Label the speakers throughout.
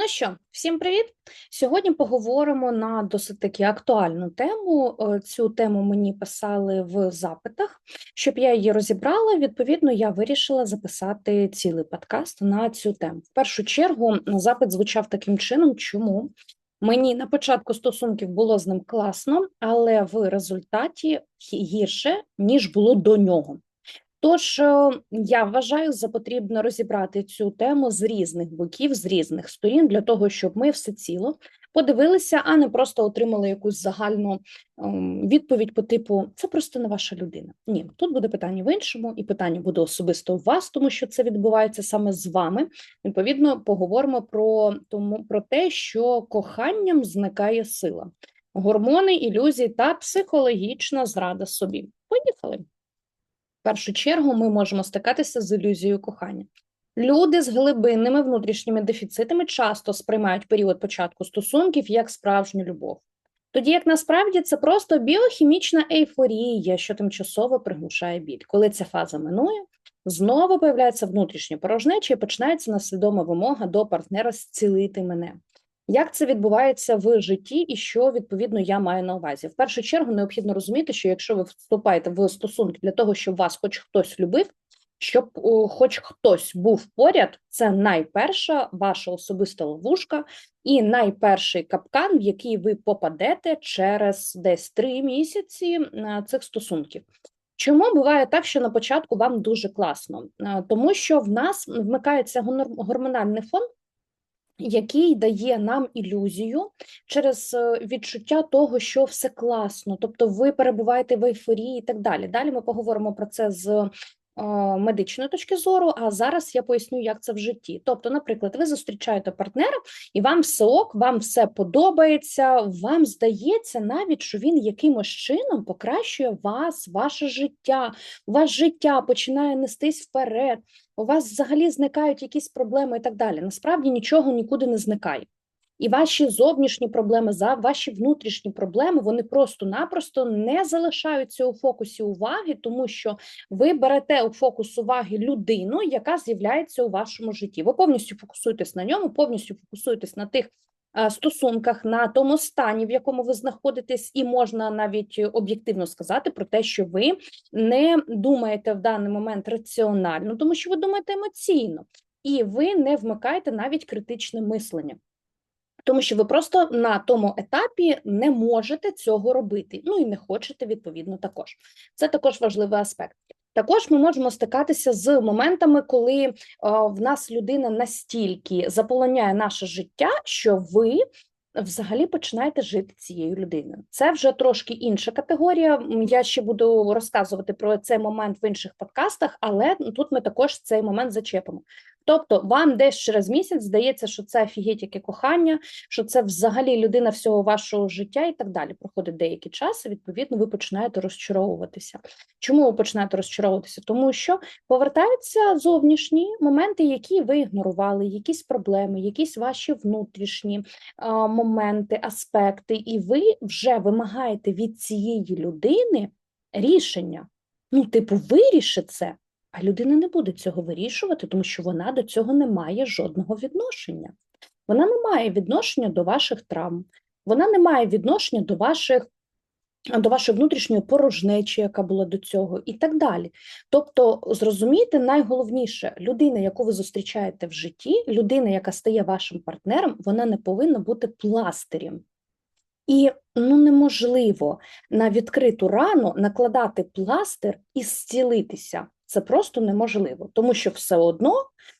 Speaker 1: Ну що, всім привіт! Сьогодні поговоримо на досить таки актуальну тему. Е, Цю тему мені писали в запитах. Щоб я її розібрала, відповідно, я вирішила записати цілий подкаст на цю тему. В першу чергу запит звучав таким чином, чому мені на початку стосунків було з ним класно, але в результаті гірше, ніж було до нього. Тож е, я вважаю за потрібно розібрати цю тему з різних боків, з різних сторін, для того, щоб ми все ціло подивилися, а не просто отримали якусь загальну ем, відповідь по типу це просто не ваша людина. Ні, тут буде питання в іншому, і питання буде особисто у вас, тому що це відбувається саме з вами. Відповідно, поговоримо про тому про те, що коханням зникає сила, гормони, ілюзії та психологічна зрада собі. Поїхали першу чергу ми можемо стикатися з ілюзією кохання. Люди з глибинними внутрішніми дефіцитами часто сприймають період початку стосунків як справжню любов. Тоді як насправді це просто біохімічна ейфорія, що тимчасово приглушає біль. Коли ця фаза минує, знову появляється внутрішня порожнеча і починається наслідома вимога до партнера зцілити мене. Як це відбувається в житті, і що відповідно я маю на увазі? В першу чергу необхідно розуміти, що якщо ви вступаєте в стосунки для того, щоб вас хоч хтось любив, щоб о, хоч хтось був поряд, це найперша ваша особиста ловушка і найперший капкан, в який ви попадете через десь три місяці цих стосунків. Чому буває так, що на початку вам дуже класно? Тому що в нас вмикається гормональний фон, який дає нам ілюзію через е, відчуття того, що все класно, тобто ви перебуваєте в ейфорії і так далі. Далі ми поговоримо про це з медичної точки зору, а зараз я поясню, як це в житті. Тобто, наприклад, ви зустрічаєте партнера, і вам все ок, вам все подобається, вам здається навіть, що він якимось чином покращує вас, ваше життя, вас життя починає нестись вперед, у вас взагалі зникають якісь проблеми і так далі. Насправді нічого нікуди не зникає. І ваші зовнішні проблеми, за ваші внутрішні проблеми, вони просто-напросто не залишаються у фокусі уваги, тому що ви берете у фокус уваги людину, яка з'являється у вашому житті. Ви повністю фокусуєтесь на ньому, повністю фокусуєтесь на тих. Стосунках на тому стані, в якому ви знаходитесь, і можна навіть об'єктивно сказати про те, що ви не думаєте в даний момент раціонально, тому що ви думаєте емоційно, і ви не вмикаєте навіть критичне мислення. Тому що ви просто на тому етапі не можете цього робити. Ну і не хочете, відповідно, також. Це також важливий аспект. Також ми можемо стикатися з моментами, коли о, в нас людина настільки заполоняє наше життя, що ви взагалі починаєте жити цією людиною. Це вже трошки інша категорія. Я ще буду розказувати про цей момент в інших подкастах, але тут ми також цей момент зачепимо. Тобто, вам десь через місяць здається, що це офігеть яке кохання, що це взагалі людина всього вашого життя і так далі. Проходить деякий час, і відповідно ви починаєте розчаровуватися. Чому ви починаєте розчаровуватися? Тому що повертаються зовнішні моменти, які ви ігнорували, якісь проблеми, якісь ваші внутрішні а, моменти, аспекти, і ви вже вимагаєте від цієї людини рішення. Ну, типу, виріши це. А людина не буде цього вирішувати, тому що вона до цього не має жодного відношення. Вона не має відношення до ваших травм, вона не має відношення до ваших. До вашої внутрішньої порожнечі, яка була до цього, і так далі. Тобто, зрозумійте, найголовніше, людина, яку ви зустрічаєте в житті, людина, яка стає вашим партнером, вона не повинна бути пластирем. І ну, неможливо на відкриту рану накладати пластир і зцілитися. Це просто неможливо, тому що все одно,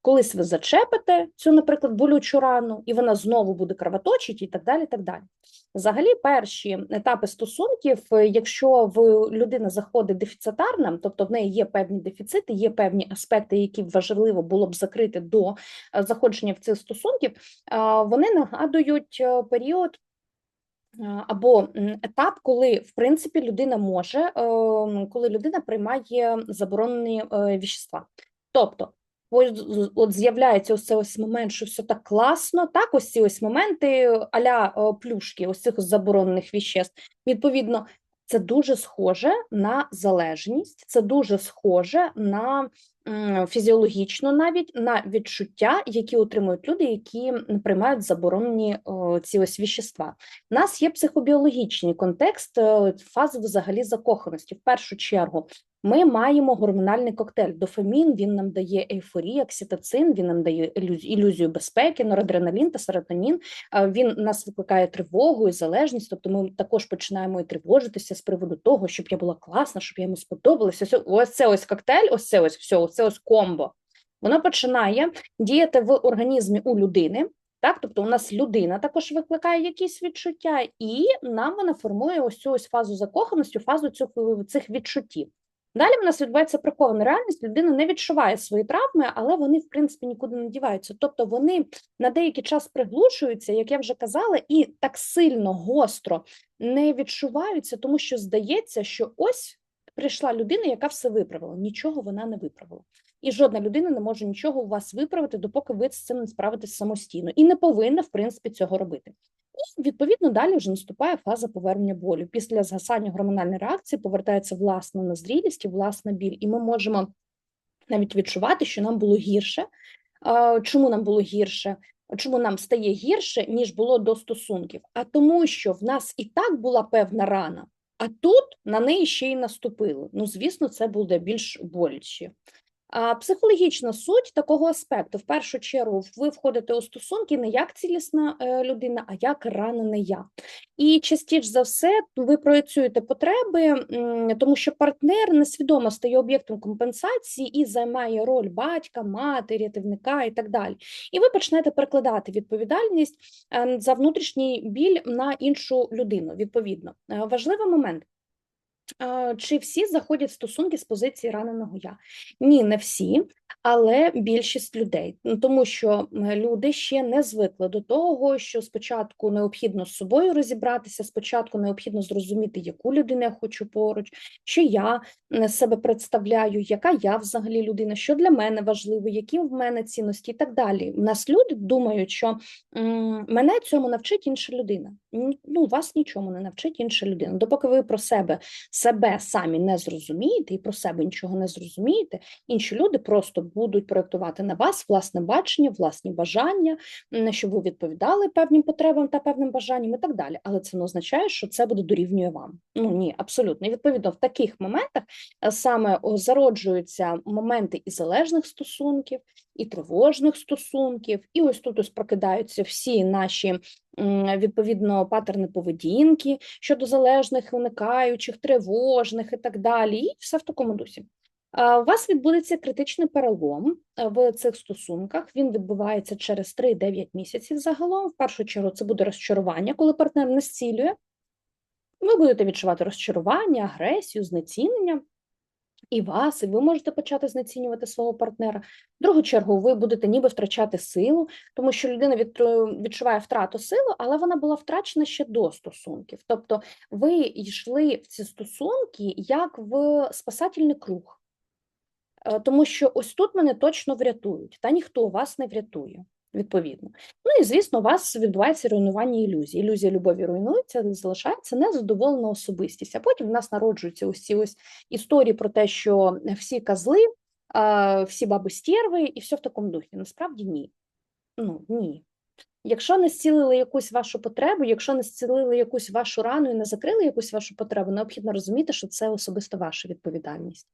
Speaker 1: колись ви зачепите цю, наприклад, болючу рану, і вона знову буде кровоточити, і так далі. так далі. Взагалі, перші етапи стосунків, якщо в людина заходить дефіцитарна, тобто в неї є певні дефіцити, є певні аспекти, які важливо було б закрити до е, заходження в цих стосунків, вони нагадують е, період. Або етап, коли в принципі людина може, е, коли людина приймає заборонені е, віщества. Тобто, от з'являється ось цей ось момент, що все так класно, так, ось ці ось моменти аля е, плюшки, ось цих заборонених віществ. Відповідно, це дуже схоже на залежність, це дуже схоже на фізіологічно навіть на відчуття, які отримують люди, які приймають заборонені ці ось віщества. У нас є психобіологічний контекст е, фази взагалі закоханості. В першу чергу ми маємо гормональний коктейль. Дофамін він нам дає ейфорію, окситоцин, він нам дає ілюзію безпеки, норадреналін та серотонін. Він нас викликає тривогу і залежність. Тобто ми також починаємо і тривожитися з приводу того, щоб я була класна, щоб я йому сподобалася. Ось, це ось коктейль, ось це ось все, ось це ось комбо. Воно починає діяти в організмі у людини. Так, тобто у нас людина також викликає якісь відчуття, і нам вона формує ось цю ось фазу закоханості, фазу цих, цих відчуттів. Далі в нас відбувається прихована реальність, людина не відчуває свої травми, але вони, в принципі, нікуди не діваються. Тобто вони на деякий час приглушуються, як я вже казала, і так сильно гостро не відчуваються, тому що здається, що ось прийшла людина, яка все виправила. Нічого вона не виправила. І жодна людина не може нічого у вас виправити, допоки ви з цим не справитесь самостійно, і не повинна, в принципі, цього робити. І відповідно далі вже наступає фаза повернення болю. Після згасання гормональної реакції повертається власна незрілість і власна біль, і ми можемо навіть відчувати, що нам було гірше. Чому нам було гірше? Чому нам стає гірше, ніж було до стосунків? А тому, що в нас і так була певна рана, а тут на неї ще й наступили. Ну, звісно, це буде більш боляче. Психологічна суть такого аспекту, в першу чергу, ви входите у стосунки не як цілісна е, людина, а як ранене я. І частіше за все ви проєцюєте потреби, тому що партнер несвідомо стає об'єктом компенсації і займає роль батька, матері, рятівника і так далі. І ви почнете перекладати відповідальність е, за внутрішній біль на іншу людину. Відповідно, Е, важливий момент. Чи всі заходять в стосунки з позиції раненого я? Ні, не всі, але більшість людей, Ну, тому що люди ще не звикли до того, що спочатку необхідно з собою розібратися, спочатку необхідно зрозуміти, яку людину я хочу поруч, що я себе представляю, яка я взагалі людина, що для мене важливо, які в мене цінності і так далі. У нас люди думають, що мене цьому навчить інша людина. Ну, вас нічому не навчить інша людина. Допоки ви про себе себе самі не зрозумієте і про себе нічого не зрозумієте, інші люди просто будуть проєктувати на вас власне бачення, власні бажання, щоб ви відповідали певним потребам та певним бажанням і так далі. Але це не означає, що це буде дорівнює вам. Ну ні, абсолютно. І відповідно, в таких моментах е, саме зароджуються моменти і залежних стосунків, і тривожних стосунків, і ось тут ось прокидаються всі наші відповідно патерни поведінки щодо залежних, уникаючих, тривожних і так далі, і все в такому дусі. А, У вас відбудеться критичний перелом е, в цих стосунках. Він відбувається через 3-9 місяців загалом. В першу чергу це буде розчарування, коли партнер не зцілює. Ви будете відчувати розчарування, агресію, знецінення. І вас, і ви можете почати знецінювати свого партнера. В другу чергу, ви будете ніби втрачати силу, тому що людина відчуває втрату сили, але вона була втрачена ще до стосунків. Тобто ви йшли в ці стосунки як в спасательний круг. Е, Тому що ось тут мене точно врятують, та ніхто вас не врятує, відповідно. Ну і звісно, у вас відбувається руйнування ілюзії. Ілюзія любові руйнується, залишається незадоволена особистість. А потім в нас народжуються ось ці ось історії про те, що всі козли, всі баби стерви, і все в такому духі. Насправді ні. Ну ні. Якщо не зцілили якусь вашу потребу, якщо не зцілили якусь вашу рану і не закрили якусь вашу потребу, необхідно розуміти, що це особисто ваша відповідальність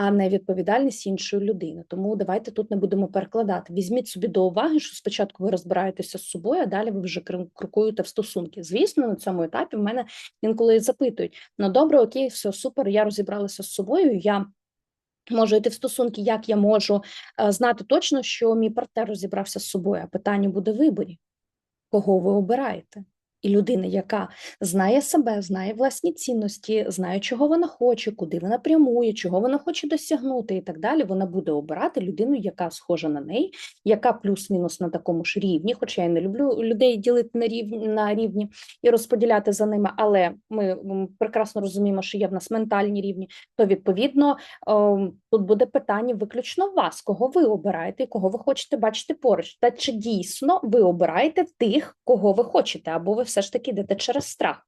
Speaker 1: а не відповідальність іншої людини. Тому давайте тут не будемо перекладати. Візьміть собі до уваги, що спочатку ви розбираєтеся з собою, а далі ви вже крокуєте в стосунки. Звісно, на цьому етапі в мене інколи запитують: ну добре, окей, все супер, я розібралася з собою. Я можу йти в стосунки, як я можу е, знати точно, що мій партнер розібрався з собою. А питання буде в виборі, кого ви обираєте. І людина, яка знає себе, знає власні цінності, знає, чого вона хоче, куди вона прямує, чого вона хоче досягнути, і так далі, вона буде обирати людину, яка схожа на неї, яка плюс-мінус на такому ж рівні. Хоча я не люблю людей ділити на рівні на рівні і розподіляти за ними, але ми прекрасно розуміємо, що є в нас ментальні рівні. То відповідно ем, тут буде питання виключно вас, кого ви обираєте кого ви хочете бачити поруч. Та чи дійсно ви обираєте тих, кого ви хочете, або ви все ж таки йдете через страх?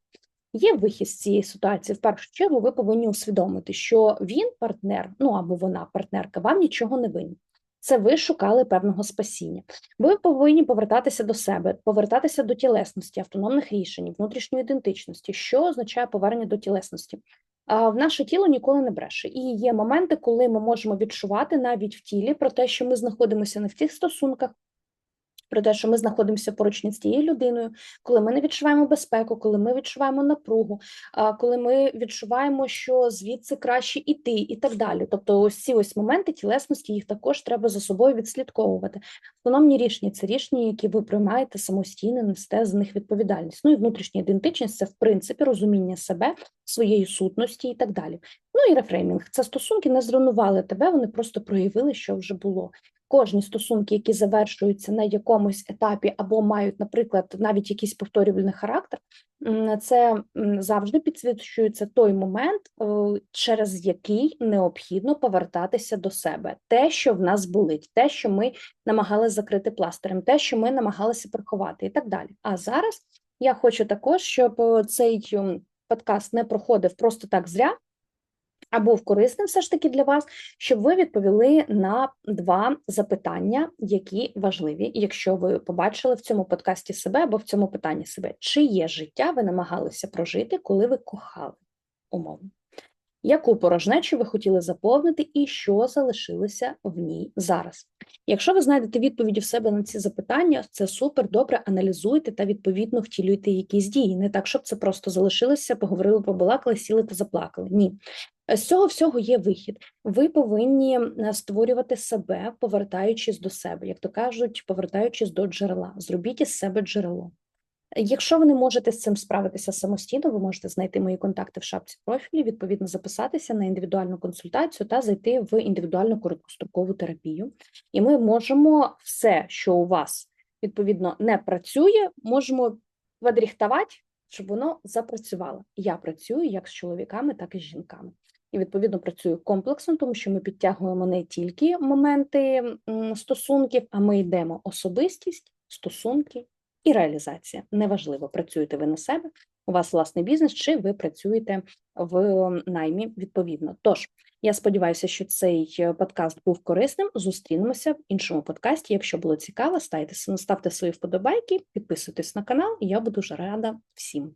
Speaker 1: Є вихід з цієї ситуації. В першу чергу ви повинні усвідомити, що він партнер, ну або вона партнерка, вам нічого не винен. Це ви шукали певного спасіння. Ви повинні повертатися до себе, повертатися до тілесності, автономних рішень, внутрішньої ідентичності, що означає повернення до тілесності. А в наше тіло ніколи не бреше. І є моменти, коли ми можемо відчувати навіть в тілі про те, що ми знаходимося не в тих стосунках, про те, що ми знаходимося поруч з тією людиною, коли ми не відчуваємо безпеку, коли ми відчуваємо напругу, коли ми відчуваємо, що звідси краще іти, і так далі. Тобто, ось ці ось моменти тілесності їх також треба за собою відслідковувати. Автономні рішення це рішення, які ви приймаєте самостійно, несте з них відповідальність. Ну і внутрішня ідентичність це в принципі розуміння себе, своєї сутності і так далі. Ну і рефреймінг це стосунки не зруйнували тебе, вони просто проявили, що вже було кожні стосунки, які завершуються на якомусь етапі, або мають, наприклад, навіть якийсь повторювальний характер, це завжди підсвічується той момент, е, через який необхідно повертатися до себе, те, що в нас болить, те, що ми намагалися закрити пластирем, те, що ми намагалися приховати, і так далі. А зараз я хочу також, щоб е, цей подкаст не проходив просто так зря а був корисним все ж таки для вас, щоб ви відповіли на два запитання, які важливі, якщо ви побачили в цьому подкасті себе або в цьому питанні себе, чиє життя ви намагалися прожити, коли ви кохали умовно. Яку порожнечу ви хотіли заповнити і що залишилося в ній зараз? Якщо ви знайдете відповіді в себе на ці запитання, це супер добре аналізуйте та відповідно втілюйте якісь дії. Не так, щоб це просто залишилося, поговорили, побалакали, сіли та заплакали. Ні. З цього всього є вихід. Ви повинні створювати себе, повертаючись до себе, як то кажуть, повертаючись до джерела. Зробіть із себе джерело. Якщо ви не можете з цим справитися самостійно, ви можете знайти мої контакти в шапці профілі, відповідно записатися на індивідуальну консультацію та зайти в індивідуальну короткострокову терапію. І ми можемо все, що у вас відповідно не працює, можемо відріхтувати, щоб воно запрацювало. Я працюю як з чоловіками, так і з жінками. І відповідно працюю комплексно, тому що ми підтягуємо не тільки моменти стосунків, а ми йдемо особистість, стосунки і реалізація. Неважливо, працюєте ви на себе, у вас власний бізнес, чи ви працюєте в наймі відповідно. Тож, я сподіваюся, що цей е, подкаст був корисним. Зустрінемося в іншому подкасті. Якщо було цікаво, ставте, ставте свої вподобайки, підписуйтесь на канал, я буду дуже рада всім.